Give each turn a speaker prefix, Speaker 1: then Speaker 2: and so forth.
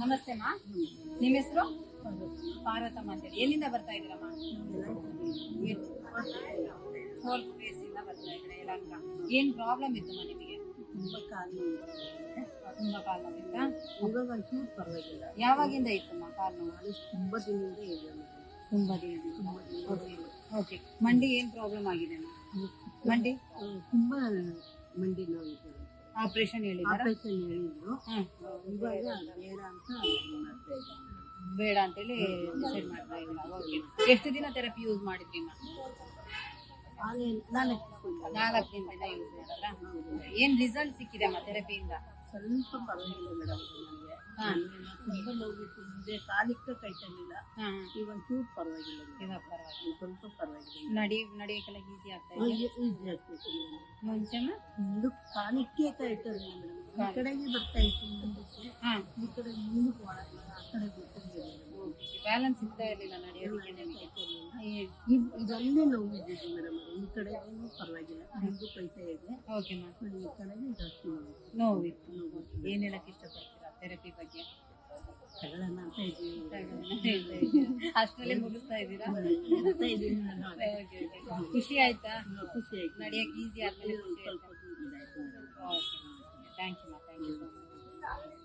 Speaker 1: ನಮಸ್ತೆ ಮಾ. ನಿಮ್ಮ ಹೆಸರು? ಪಾರ್ವತಮ್ಮ ಅಂತೇಳಿ ಎಲ್ಲಿಂದ ಬರ್ತಾ ಇದ್ದೀರಮ್ಮ ಫೋರ್ತ್ ಪ್ಲೇಸ್ ಇಂದ ಬರ್ತಾ ಇದ್ರೆ ಯಲಹಂಕ ಏನ್ ಪ್ರಾಬ್ಲಮ್ ಇತ್ತಮ್ಮ ನಿಮಗೆ?
Speaker 2: ತುಂಬ ಕಾಲು
Speaker 1: ತುಂಬಾ ಕಾಲು ನೋವಿಂದ
Speaker 2: ಇವಾಗ ಒಂಚೂರು ಪರವಾಗಿಲ್ಲ.
Speaker 1: ಯಾವಾಗಿಂದ ಇತ್ತಮ್ಮ ಕಾಲ್ ನೋವು?
Speaker 2: ಅದು ತುಂಬ ದಿನದಿಂದ ಇದೆ.
Speaker 1: ತುಂಬಾ ದಿನದಿಂದ.
Speaker 2: ತುಂಬ
Speaker 1: ಓಕೆ ಮಂಡಿ ಏನ್ ಪ್ರಾಬ್ಲಮ್ ಆಗಿದೆ ಮಂಡಿ?
Speaker 2: ತುಂಬಾ ತುಂಬ ಮಂಡಿ ನೋವಿದೆ.
Speaker 1: ಆಪರೇಷನ್ ಹೇಳಿದಾರ?
Speaker 2: ಆಪರೇಷನ್ ಹೇಳಿದ್ರು. ಇವಾಗ ಬೇಡ ಅಂತ ಮಾಡ್ತಾ ಇದ್ದೀನಿ.
Speaker 1: ಬೇಡ ಅಂತೇಳಿ ಡಿಸೈಡ್ ಮಾಡ್ತಾ ಇದ್ದೀರಾ? ಓಕೆ ಎಷ್ಟು ದಿನ ಥೆರಪಿ ಯೂಸ್ ಮಾಡಿದ್ರಿ
Speaker 2: ನಾಲ್ಕು ದಿನ.
Speaker 1: ನಾಲ್ಕು ದಿನದಿಂದ ಯೂಸ್ ಮಾಡಿದ್ರಾ? ಏನು ರಿಸಲ್ಟ್ ಸಿಕ್ಕಿದೆ ಅಮ್ಮ ಥೆರಪಿಯಿಂದ
Speaker 2: ಸ್ವಲ್ಪ ಪರವಾಗಿಲ್ಲ ಮೇಡಮ್ ನೋವಿತ್ತು ಮುಂದೆ ಕಾಲಿಕ್ಕ ಕೈತಲಿಲ್ಲ
Speaker 1: ಹಾ.
Speaker 2: ಈಗ ಒಂಚೂರು ಪರವಾಗಿಲ್ಲ.
Speaker 1: ಇವಾಗ ಪರವಾಗಿಲ್ಲ.
Speaker 2: ಸ್ವಲ್ಪ ಪರವಾಗಿಲ್ಲ.
Speaker 1: ನಡಿ ನಡಿಯಕ್ಕೆಲ್ಲ ಈಸಿ ಆಗ್ತಾ ಇದೆ.
Speaker 2: ಈಸಿ ಆಗ್ತೈತೆ.
Speaker 1: ಮುಂಚೆನ
Speaker 2: ಮುಂದೆ ಕಾಲಿಕ್ಕೆ ಕೈತಲಿಲ್ಲ ಮೇಡಮ್ ಈ ಕಡೆಗೆ ಬರ್ತಾ ಇತ್ತು ಮುಂದಕ್ಕೆ ಈ ಕಡೆ ಮುಂದಕ್ಕೆ ಮಾಡಲ್ಲ ಆ ಕಡೆ ಬರ್ತಿರ್ಲಿಲ್ಲ.
Speaker 1: ಬ್ಯಾಲೆನ್ಸ್ ಸಿಗ್ತಾ ಇರಲಿಲ್ಲ ನಡೆಯೋದಕ್ಕೆ ನಿಮಗೆ.
Speaker 2: ಇದ್- ಇದೊಂದೇ ನೋವಿದ್ದು ಮೇಡಮ್. ಈ ಕಡೆ ಏನು ಪರವಾಗಿಲ್ಲ. ನಿಮಗೂ ಕೈತಾ ಇದೆ
Speaker 1: ಓಕೆ ಮಾ
Speaker 2: ಈ ಕಡೆಗೆ ಜಾಸ್ತಿ ನೋವು.
Speaker 1: ನೋವಿತ್ತು ಏನ್ ಹೇಳಕ್ ಇಷ್ಟಪಡ್ತೀರಾ? ಥೆರಪಿ ಬಗ್ಗೆ. ಅಷ್ಟರಲ್ಲೇ ಮುಗಿಸ್ತಾ ಇದ್ದೀರಾ. ಖುಷಿ ಆಯ್ತಾ?
Speaker 2: ಖುಷಿ ಆಯ್ತು.
Speaker 1: ನಡಿಯಕ್ ಈಸಿ ಆದ್ಮೇಲೆ